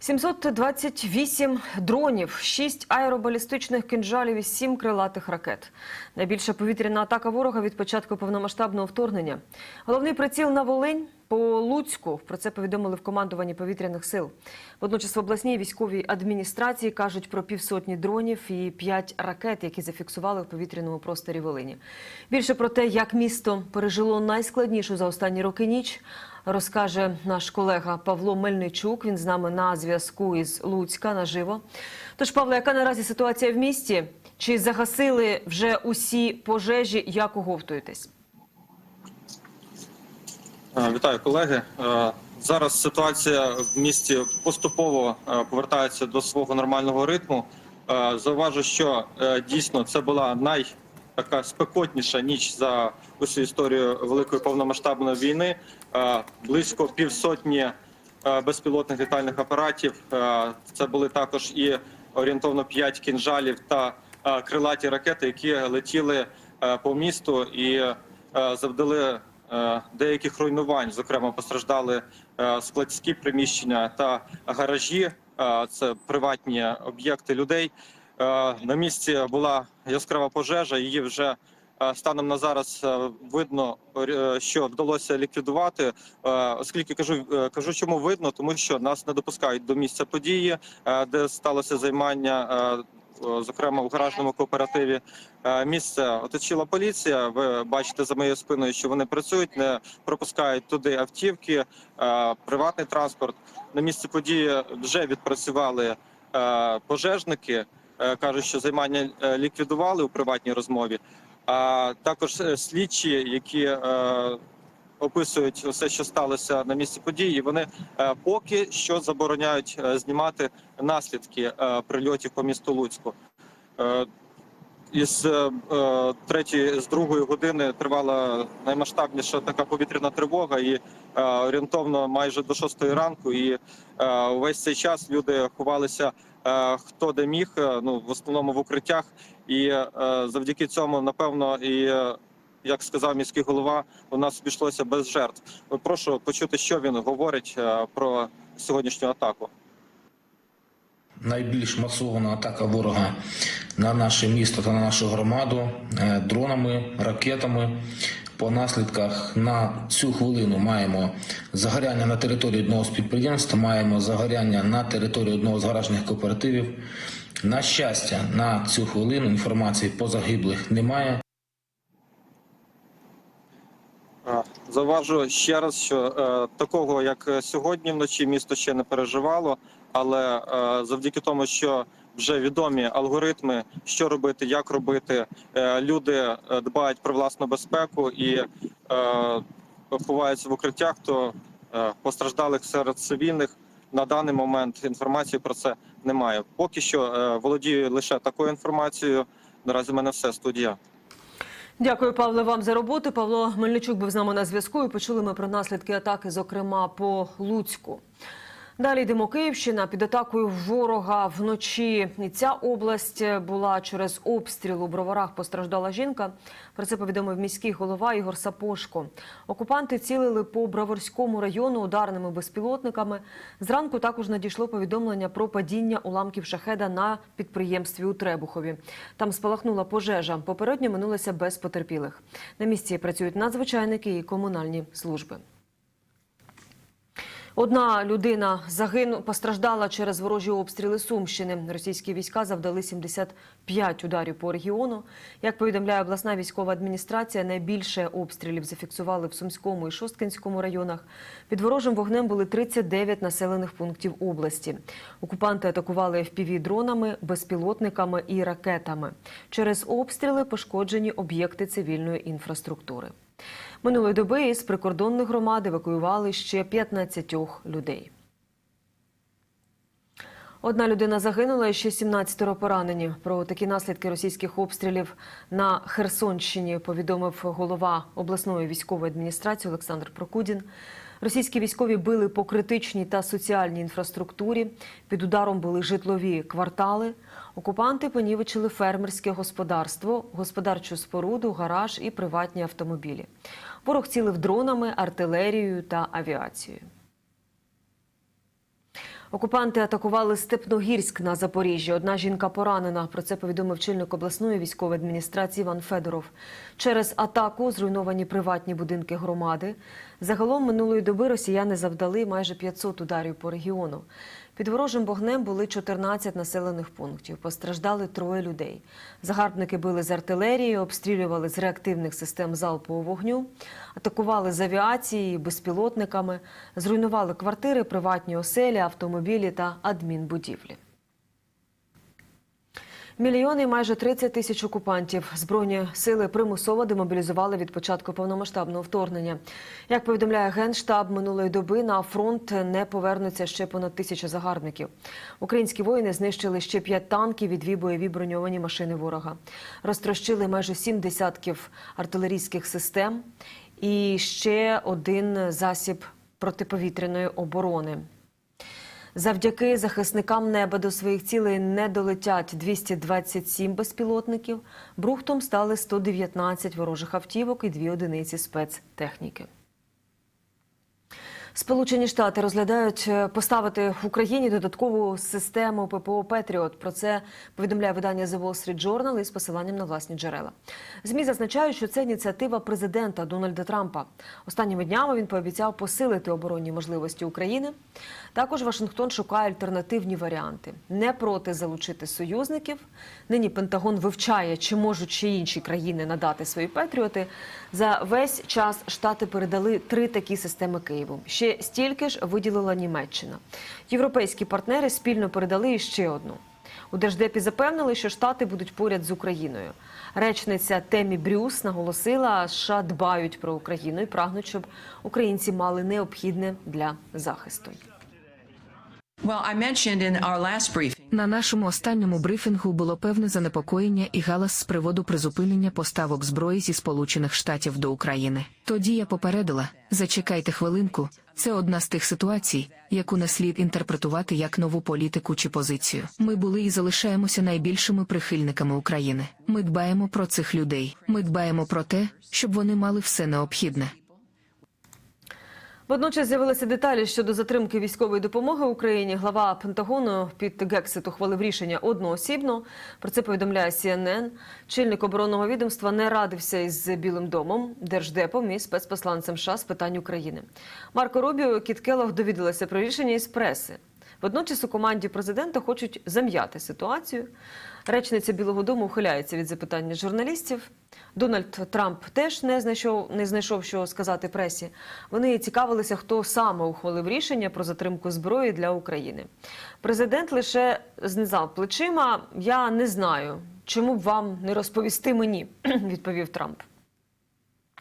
728 дронів, 6 аеробалістичних кинжалів і 7 крилатих ракет. Найбільша повітряна атака ворога від початку повномасштабного вторгнення. Головний приціл на Волинь по Луцьку. Про це повідомили в командуванні повітряних сил. Водночас в обласній військовій адміністрації кажуть про півсотні дронів і 5 ракет, які зафіксували в повітряному просторі Волині. Більше про те, як місто пережило найскладнішу за останні роки ніч, розкаже наш колега Павло Мельничук. Він з нами на зв'язку із Луцька наживо. Тож, Павло, яка наразі ситуація в місті? Чи загасили вже усі пожежі? Як оговтуєтесь? Е, Вітаю, колеги. Е, Зараз ситуація в місті поступово е, повертається до свого нормального ритму. Зауважу, що дійсно це була най така спекотніша ніч за усю історію великої повномасштабної війни. Близько півсотні безпілотних літальних апаратів. Це були також і орієнтовно 5 кінжалів та крилаті ракети, які летіли по місту і завдали деяких руйнувань. Зокрема, постраждали е, складські приміщення та гаражі. Е, Це приватні об'єкти людей. Е, На місці була яскрава пожежа. Її вже е, станом на зараз е, видно, е, що вдалося ліквідувати. Е, Оскільки кажу, е, кажу, чому видно, тому що нас не допускають до місця події, е, де сталося займання. Е, Зокрема, в гаражному кооперативі Е, місце оточила поліція. Ви бачите за моєю спиною, що вони працюють, не пропускають туди автівки, е, приватний транспорт. На місці події вже відпрацювали пожежники. Кажуть, що займання ліквідували у приватній розмові. А також слідчі, які описують все, що сталося на місці події. Вони е, поки що забороняють е, знімати наслідки е, прильотів по місту Луцьку. Із третьої з другої години тривала наймасштабніша така повітряна тривога, і орієнтовно майже до шостої ранку. І увесь цей час люди ховалися хто де міг. Ну в основному в укриттях. І завдяки цьому, напевно, і як сказав міський голова, у нас обійшлося без жертв. Прошу почути, що він говорить е, про сьогоднішню атаку. найбільш масована атака ворога на наше місто та на нашу громаду е, дронами, ракетами. По наслідках на цю хвилину маємо загоряння на території одного з підприємств, маємо загоряння на території одного з гаражних кооперативів. На щастя, на цю хвилину інформації по загиблих немає. Е, Зауважу ще раз, що е, такого, як сьогодні вночі, місто ще не переживало, але е, завдяки тому, що вже відомі алгоритми, що робити, як робити, е, люди е, дбають про власну безпеку і е, ховаються в укриттях, то е, постраждалих серед цивільних на даний момент інформації про це немає. Поки що е, володію лише такою інформацією. Наразі в мене все студія. Дякую, Павле, вам за роботу. Павло Мельничук був з нами на зв'язку. і Почули ми про наслідки атаки, зокрема по Луцьку. Далі йдемо Київщина під атакою ворога вночі. Ця область була через обстріл у броварах. Постраждала жінка. Про це повідомив міський голова Ігор Сапошко. Окупанти цілили по Броварському району ударними безпілотниками. Зранку також надійшло повідомлення про падіння уламків шахеда на підприємстві у Требухові. Там спалахнула пожежа. Попередньо минулося без потерпілих. На місці працюють надзвичайники і комунальні служби. Одна людина загину постраждала через ворожі обстріли Сумщини. Російські війська завдали 75 ударів по регіону. Як повідомляє обласна військова адміністрація, найбільше обстрілів зафіксували в Сумському і Шосткинському районах. Під ворожим вогнем були 39 населених пунктів області. Окупанти атакували fpv дронами, безпілотниками і ракетами. Через обстріли пошкоджені об'єкти цивільної інфраструктури. Минулої доби із прикордонних громад евакуювали ще 15 людей. Одна людина загинула і ще 17 поранені. Про такі наслідки російських обстрілів на Херсонщині повідомив голова обласної військової адміністрації Олександр Прокудін. Російські військові били по критичній та соціальній інфраструктурі. Під ударом були житлові квартали. Окупанти понівечили фермерське господарство, господарчу споруду, гараж і приватні автомобілі. Ворог цілив дронами, артилерією та авіацією. Окупанти атакували Степногірськ на Запоріжжі. Одна жінка поранена. Про це повідомив чільник обласної військової адміністрації Іван Федоров. Через атаку зруйновані приватні будинки громади. Загалом минулої доби росіяни завдали майже 500 ударів по регіону. Під ворожим вогнем були 14 населених пунктів. Постраждали троє людей. Загарбники били з артилерії, обстрілювали з реактивних систем залпового вогню, атакували з авіації, безпілотниками, зруйнували квартири, приватні оселі, автомобілі та адмінбудівлі. Мільйони майже 30 тисяч окупантів збройні сили примусово демобілізували від початку повномасштабного вторгнення. Як повідомляє генштаб минулої доби, на фронт не повернуться ще понад тисяча загарбників. Українські воїни знищили ще п'ять танків і дві бойові броньовані машини ворога. Розтрощили майже сім десятків артилерійських систем і ще один засіб протиповітряної оборони. Завдяки захисникам неба до своїх цілей не долетять 227 безпілотників. Брухтом стали 119 ворожих автівок і дві одиниці спецтехніки. Сполучені Штати розглядають е, поставити в Україні додаткову систему ППО Петріот. Про це повідомляє видання The Wall Street Journal із посиланням на власні джерела. Змі зазначають, що це ініціатива президента Дональда Трампа. Останніми днями він пообіцяв посилити оборонні можливості України. Також Вашингтон шукає альтернативні варіанти. Не проти залучити союзників. Нині Пентагон вивчає, чи можуть ще інші країни надати свої Петріоти. За весь час штати передали три такі системи Києву. Ще стільки ж виділила Німеччина. Європейські партнери спільно передали іще одну. У Держдепі запевнили, що штати будуть поряд з Україною. Речниця Темі Брюс наголосила, США дбають про Україну і прагнуть, щоб українці мали необхідне для захисту. На нашому останньому брифінгу було певне занепокоєння і галас з приводу призупинення поставок зброї зі Сполучених Штатів до України. Тоді я попередила: зачекайте хвилинку. Це одна з тих ситуацій, яку не слід інтерпретувати як нову політику чи позицію. Ми були і залишаємося найбільшими прихильниками України. Ми дбаємо про цих людей. Ми дбаємо про те, щоб вони мали все необхідне. Водночас з'явилися деталі щодо затримки військової допомоги Україні. Глава Пентагону під Гексит ухвалив рішення одноосібно. Про це повідомляє CNN. Чільник оборонного відомства не радився із Білим домом, держдепом і спецпосланцем США з питань України. Марко Рубіо Кіт Келлог довідалася про рішення із преси. Водночас у команді президента хочуть зам'яти ситуацію. Речниця Білого Дому ухиляється від запитання журналістів. Дональд Трамп теж не знайшов, не знайшов, що сказати пресі. Вони цікавилися, хто саме ухвалив рішення про затримку зброї для України. Президент лише знизав плечима. Я не знаю, чому б вам не розповісти мені, відповів Трамп.